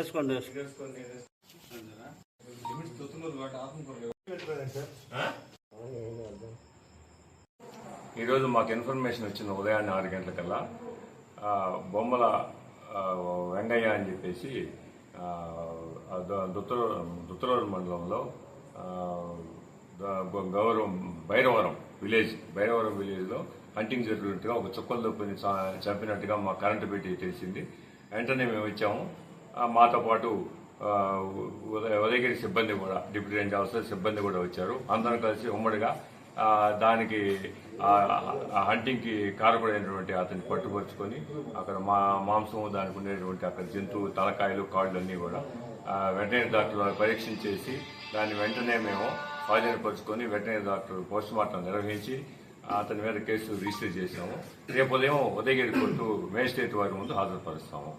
వేసుకోండి ఈరోజు మాకు ఇన్ఫర్మేషన్ వచ్చింది ఉదయాన్నే ఆరు గంటలకల్లా. బొమ్మల వెంగయ్య అని చెప్పేసి దుత్తర దుత్తర మండలంలో గౌరవం భైరవరం విలేజ్ భైరవరం విలేజ్లో హంటింగ్ జరిగినట్టుగా ఒక చుక్కలు దొప్పని చంపినట్టుగా మా కరెంటు పెట్టి తెలిసింది. వెంటనే మేము వచ్చాము. మాతో పాటు ఉదయ ఉదయగిరి సిబ్బంది కూడా డిప్యూటీ రేంజ్ ఆఫీసర్ సిబ్బంది కూడా వచ్చారు. అందరం కలిసి ఉమ్మడిగా దానికి ఆ హంటింగ్కి కారపడైనటువంటి అతన్ని పట్టుపరుచుకొని అక్కడ మా మాంసం దానికి ఉండేటువంటి అక్కడ జంతువు తలకాయలు కాళ్ళు అన్నీ కూడా వెటనరీ డాక్టర్ పరీక్షించేసి దాన్ని వెంటనే మేము స్వాధీనపరుచుకొని వెటనరీ డాక్టర్ పోస్ట్ మార్టం నిర్వహించి అతని మీద కేసు రిజిస్టర్ చేశాము. రేపు ఉదయం ఉదయగిరి కోర్టు మేజిస్ట్రేట్ వారి ముందు హాజరుపరుస్తాము.